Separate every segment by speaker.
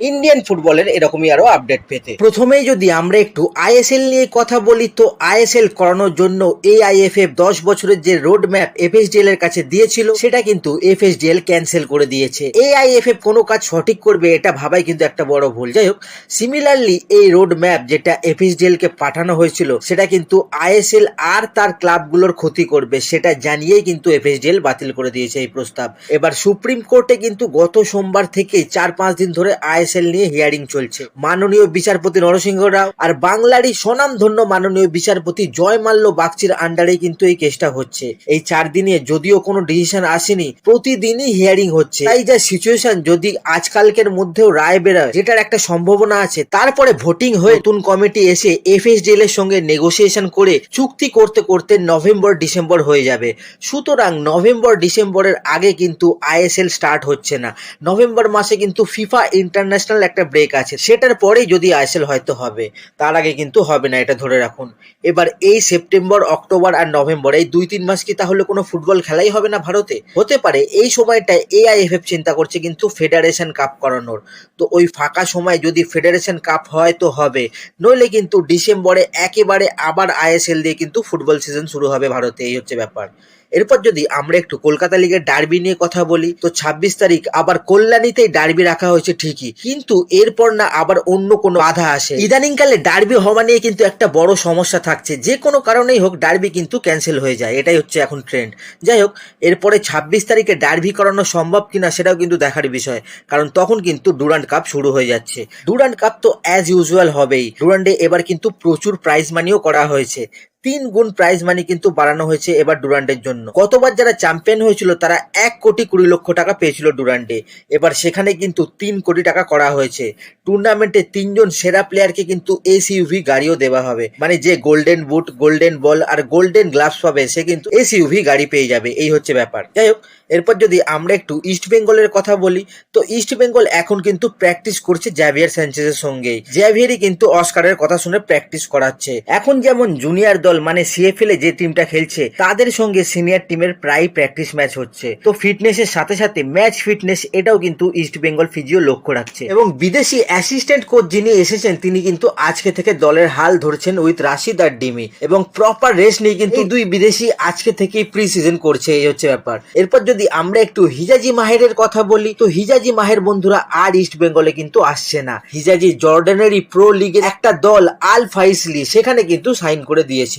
Speaker 1: Indian ফুটবলের এরকমই আরও আপডেট পেতে। প্রথমেই যদি আমরা একটু আইএসএল নিয়ে কথা বলি, তো আইএসএল করানোর জন্য এআইএফএফ দশ বছরের যে রোড ম্যাপ এফএসডিএল এর কাছে দিয়েছিল, সেটা কিন্তু এফএসডিএল ক্যান্সেল করে দিয়েছে। এআইএফএফ কোনো কাজ সঠিক করবে এটা ভাবাই কিন্তু একটা বড় ভুল। যাই হোক সিমিলারলি এই রোড ম্যাপ যেটা এফএসডিএল কে পাঠানো হয়েছিল, সেটা কিন্তু আইএসএল আর তার ক্লাবগুলোর ক্ষতি করবে, সেটা জানিয়েই কিন্তু এফএসডিএল বাতিল করে দিয়েছে এই প্রস্তাব। এবার সুপ্রিম কোর্টে কিন্তু গত সোমবার থেকে চার পাঁচ দিন ধরে আইএসএল নিয়ে হিয়ারিং চলছে। মাননীয় বিচারপতি নরসিংহ রাও আর বাংলারই স্বনামধন্য মাননীয় বিচারপতি জয় মাল্য বাগচির আন্ডারে কিন্তু এই কেসটা হচ্ছে। এই চার দিনে যদিও কোনো ডিসিশন আসেনি, প্রতিদিনই হিয়ারিং হচ্ছে। তাই যা সিচুয়েশন যদি আজকালকের মধ্যেও রায় বেরোয়, যেটার একটা সম্ভাবনা আছে, তারপরে ভোটিং হয়ে নতুন কমিটি এসে এফএসডিএল এর সঙ্গে নেগোসিয়েশন করে চুক্তি করতে করতে নভেম্বর ডিসেম্বর হয়ে যাবে। সুতরাং নভেম্বর ডিসেম্বরের আগে কিন্তু আইএসএল স্টার্ট হচ্ছে না। নভেম্বর মাসে কিন্তু ফিফা ইন্টারন্যাশনাল একটা ব্রেক আছে, সেটার পরেই যদি আইএসএল হয়তো হবে, তার আগে কিন্তু হবে না, এটা ধরে রাখুন। এবার এই সেপ্টেম্বর অক্টোবর আর নভেম্বর এই দুই তিন মাস কি তাহলে কোনো ফুটবল খেলাই হবে না ভারতে? হতে পারে, এই সময়টায় এআইএফএফ চিন্তা করছে কিন্তু ফেডারেশন কাপ করানোর। তো ওই ফাঁকা সময় যদি ফেডারেশন কাপ হয় তো হবে, নইলে কিন্তু ডিসেম্বরে একেবারে আবার আইএসএল দিয়ে কিন্তু ফুটবল সিজন শুরু হবে ভারতে, এই হচ্ছে ব্যাপার। এরপর যদি আমরা একটু কলকাতা লিগের ডার্বি নিয়ে কথা বলি, তো ছাব্বিশ তারিখ আবার কল্যাণীতেই ডার্বি রাখা হয়েছে ঠিকই। কিন্তু এরপর না আবার অন্য কোনো বাধা আসে। ইদানিংকালে ডার্বি হওয়া নিয়ে কিন্তু একটা বড় সমস্যা থাকছে। যে কোনো কারণেই হোক ডার্বি কিন্তু ক্যান্সেল হয়ে যায়। এটাই হচ্ছে এখন ট্রেন্ড যাই হোক, এরপরে ছাব্বিশ তারিখে ডার্বি করানো সম্ভব কিনা সেটাও কিন্তু দেখার বিষয়। কারণ তখন কিন্তু ডুরান্ড কাপ শুরু হয়ে যাচ্ছে। ডুরান্ড কাপ তো অ্যাজ ইউজুয়াল হবেই। ডুরান্ডে এবার কিন্তু প্রচুর প্রাইজ মানিও করা হয়েছে। তিন গুণ প্রাইজ মানি কিন্তু বাড়ানো হয়েছে এবার ডুরান্ডের জন্য। গতবার যারা চ্যাম্পিয়ন হয়েছিল, তারা এক কোটি কুড়ি লক্ষ টাকা পেয়েছিল ডুরান্ডে এবার সেখানে কিন্তু তিন কোটি টাকা করা হয়েছে। টুর্নামেন্টে তিনজন সেরা প্লেয়ারকে কিন্তু এসইউভি গাড়িও দেওয়া হবে। মানে যে গোল্ডেন বুট গোল্ডেন বল আর গোল্ডেন গ্লাভস পাবে, সে কিন্তু এসইউভি গাড়ি পেয়ে যাবে। এই হচ্ছে ব্যাপার। যাই হোক, এরপর যদি আমরা একটু ইস্ট বেঙ্গলের কথা বলি, তো ইস্ট বেঙ্গল এখন কিন্তু প্র্যাকটিস করছে জ্যাভিয়ার স্যাঞ্চেজের সঙ্গেই। জ্যাভিয়ারই কিন্তু অস্কারের কথা শুনে প্র্যাকটিস করাচ্ছে। এখন যেমন জুনিয়র দল মানে সিএফএল এ যে টিমটা খেলছে তাদের সঙ্গে সিনিয়র টিমের প্রায় প্র্যাকটিস ম্যাচ হচ্ছে। তো ফিটনেসের সাথে সাথে ম্যাচ ফিটনেস এটাও কিন্তু ইস্ট বেঙ্গল ফিজিও লক্ষ্য রাখছে। এবং বিদেশি অ্যাসিস্ট্যান্ট কোচ যিনি এসেছেন তিনি কিন্তু আজকে থেকে দলের হাল ধরছেন উইথ রাশিদ আর ডিমি। এবং প্রপার রেস্ট নিয়ে কিন্তু দুই বিদেশি আজকে থেকেই প্রি সিজন করছে এই হচ্ছে ব্যাপার। এরপর যদি আমরা একটু হিজাজি মাহেরের কথা বলি তো হিজাজি মাহের বন্ধুরা আর ইস্ট বেঙ্গলে কিন্তু আসছে না। হিজাজি জর্ডানেরই প্রো লিগের একটা দল আল ফাইসলি সেখানে কিন্তু সাইন করে দিয়েছে।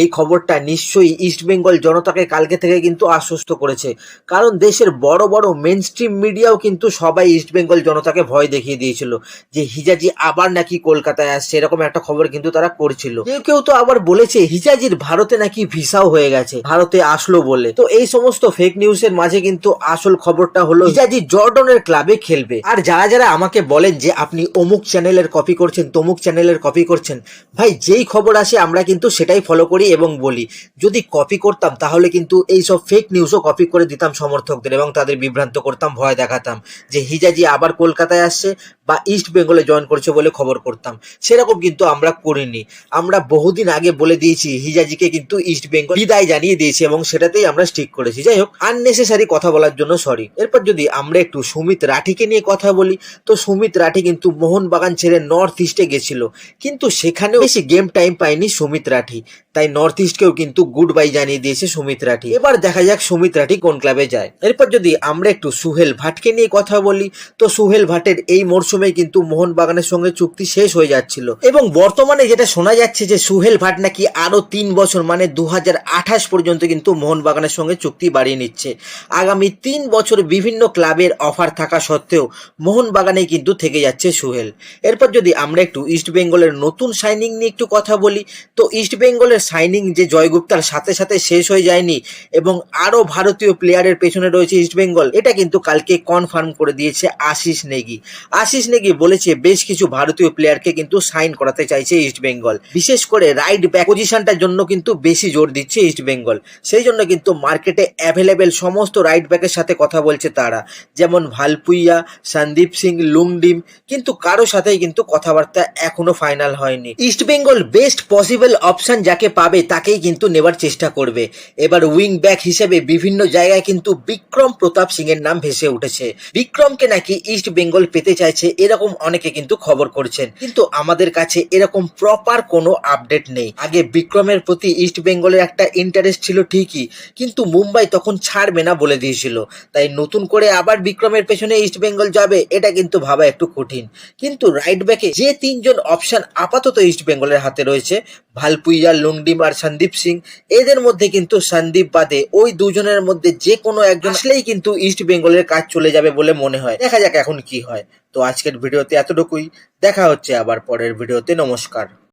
Speaker 1: এই খবরটা নিশ্চয়ই ইস্ট বেঙ্গল জনতাকে কালকে থেকে কিন্তু আশ্বস্ত করেছে। কারণ দেশের বড় বড় মেন স্ট্রিম মিডিয়াও কিন্তু সবাই ইস্ট বেঙ্গল জনতাকে ভয় দেখিয়ে দিয়েছিল যে হিজাজি আবার নাকি কলকাতায় আসছে, এরকম একটা খবর কিন্তু তারা করছিল। কেউ কেউ তো আবার বলেছে হিজাজির ভারতে নাকি ভিসাও হয়ে গেছে, ভারতে আসলো বলে। তো এই সমস্ত ফেক নিউজের মাঝে কিন্তু আসল খবরটা হলো হিজাজি জর্ডনের ক্লাবে খেলবে। আর যারা যারা আমাকে বলেন যে আপনি অমুক চ্যানেলের কপি করছেন, তমুক চ্যানেলের কপি করছেন, ভাই যেই খবর আসে আমরা কিন্তু সেটাই ফলো করি এবং বলি। যদি কপি করতাম, তাহলে কিন্তু এই সব ফেক নিউজও কপি করে দিতাম সমর্থকদের এবং তাদের বিভ্রান্ত করতাম, ভয় দেখাতাম যে হিজাজি আবার কলকাতায় আসছে বা ইস্ট বেঙ্গলে জয়েন করছে বলে খবর করতাম। সেরকম কিন্তু আমরা করিনি। আমরা বহুদিন আগে বলে দিয়েছি, হিজাজিকে কিন্তু ইস্ট বেঙ্গল বিদায় জানিয়ে দিয়েছি এবং সেটাতেই আমরা স্টিক করেছি। যাই হোক আননেসেসারি কথা বলার জন্য সরি এরপর যদি আমরা একটু সুমিত রাঠিকে নিয়ে কথা বলি, তো সুমিত রাঠি কিন্তু মোহনবাগান ছেড়ে নর্থ ইস্টে গেছিল। কিন্তু সেখানেও বেশি গেম টাইম পায়নি সুমিত রাঠি। তাই নর্থ ইস্টকেও কিন্তু গুড বাই জানিয়ে দিয়েছে সুমিত রাঠি। এবার দেখা যাক সুমিত রাঠি কোন ক্লাবে যায়। এরপর যদি আমরা একটু সুহেল ভাটকে নিয়ে কথা বলি, তো সুহেল ভাটের এই মরশুমে কিন্তু মোহনবাগানের সঙ্গে চুক্তি শেষ হয়ে যাচ্ছিল। এবং বর্তমানে যেটা শোনা যাচ্ছে যে সুহেল ভাট নাকি আরও তিন বছর মানে দু হাজার আঠাশ পর্যন্ত কিন্তু মোহনবাগানের সঙ্গে চুক্তি বাড়িয়ে নিচ্ছে। আগামী তিন বছর বিভিন্ন ক্লাবের অফার থাকা সত্ত্বেও মোহনবাগানে কিন্তু থেকে যাচ্ছে সুহেল। এরপর যদি আমরা একটু ইস্ট বেঙ্গলের নতুন সাইনিং নিয়ে একটু কথা বলি, তো ইস্ট বেঙ্গল বেঙ্গলের সাইনিং যে জয়গুপ্তার সাথে সাথে শেষ হয়ে যায়নি এবং আরও ভারতীয় প্লেয়ারের পেছনে রয়েছে ইস্ট বেঙ্গল এটা কিন্তু কালকে কনফার্ম করে দিয়েছে আশিস নেগি। আশিস নেগি বলেছে, বেশ কিছু ভারতীয় প্লেয়ারকে কিন্তু সাইন করাতে চাইছে ইস্ট বেঙ্গল বিশেষ করে রাইট ব্যাক পজিশনটার জন্য কিন্তু বেশি জোর দিচ্ছে ইস্ট বেঙ্গল সেই জন্য কিন্তু মার্কেটে অ্যাভেলেবেল সমস্ত রাইট ব্যাকের সাথে কথা বলছে তারা। যেমন ভালপুইয়া, সন্দীপ সিং, লুংডিম, কিন্তু কারও সাথেই কিন্তু কথাবার্তা এখনও ফাইনাল হয়নি। East Bengal best possible option যাকে পাবে তাকেই কিন্তু নেবার চেষ্টা করবে। এবার উইং ব্যাক হিসেবে বিভিন্ন জায়গায় কিন্তু বিক্রম প্রতাপ সিং এর নাম ভেসে উঠেছে। বিক্রমকে নাকি ইস্ট বেঙ্গল পেতে চাইছে এরকম অনেকে কিন্তু খবর করছেন। কিন্তু আমাদের কাছে এরকম প্রপার কোনো আপডেট নেই। আগে বিক্রমের প্রতি ইস্ট বেঙ্গলের একটা ইন্টারেস্ট ছিল ঠিকই, কিন্তু মুম্বাই তখন ছাড়বে না বলে দিয়েছিল। তাই নতুন করে আবার বিক্রমের পেছনে ইস্ট বেঙ্গল যাবে, এটা কিন্তু ভাবা একটু কঠিন। কিন্তু রাইট ব্যাকে যে তিনজন অপশন আপাতত ইস্ট বেঙ্গলের হাতে রয়েছে ভালপুইয়া লুংডিম আর সন্দীপ সিং, এদের মধ্যে কিন্তু সন্দীপ বাদে ওই দুজনের মধ্যে যে কোনো একজন আসলেই কিন্তু ইস্ট বেঙ্গলের কাজ চলে যাবে বলে মনে হয়। দেখা যাক এখন কি হয়। তো আজকের ভিডিওতে এতটুকুই। দেখা হচ্ছে আবার পরের ভিডিওতে। নমস্কার।